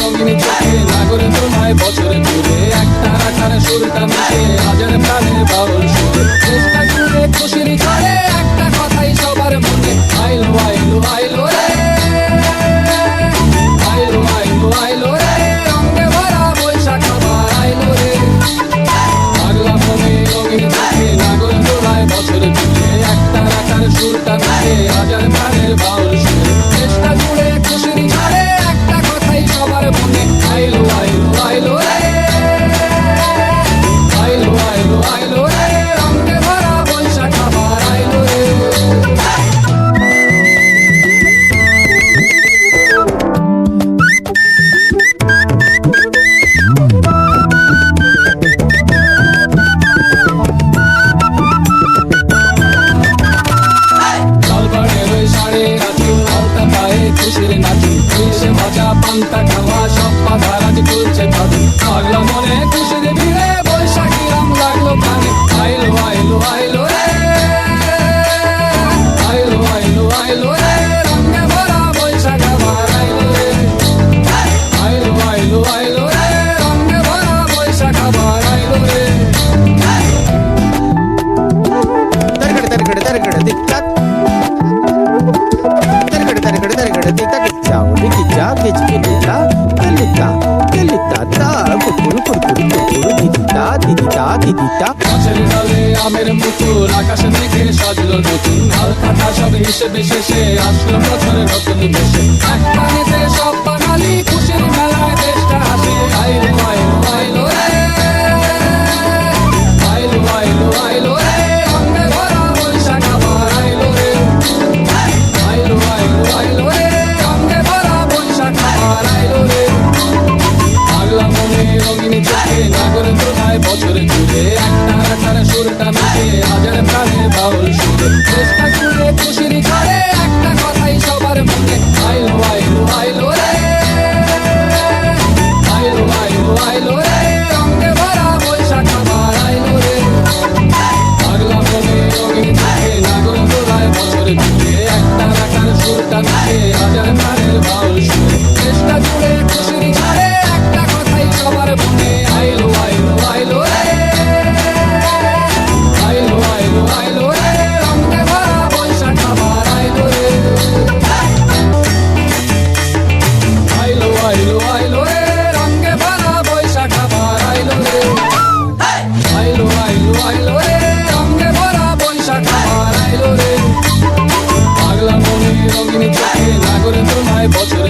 রঙিনী চোখে নাগর তোমায় বছরে ঘুরে একটা রাখার সুরটা মিশে হাজার প্রাণের বাউল সুরে। চেষ্টা করে খুশির চলে টিকা কিচ্ছা ওটি কিচ্ছা কিচ কিচ্ছা তেলিতা তেলিতা তা কুকুর কুকুর কুকুর দিদিতা দিদিতা দিদিতা গাছের ডালে আমের মুকুল, আকাশ থেকে সাজলো নতুন হাল কাটা সব হিসেবে শেষে আসলো বছরে নতুন বেশে এক পানিতে সব বাঙালি, খুশির মেলায় দেশটা চেষ্টা করে খুশির ঘরে একটা কথাই সবার মনে। আইলো আইলো আইলো রে। আইলো আইলো আইলো রে। রঙে ভরা বৈশাখ আমার একটা রাখার সুরটা থাকে, হাজার রঙিন চোখে নাগরিক বছরে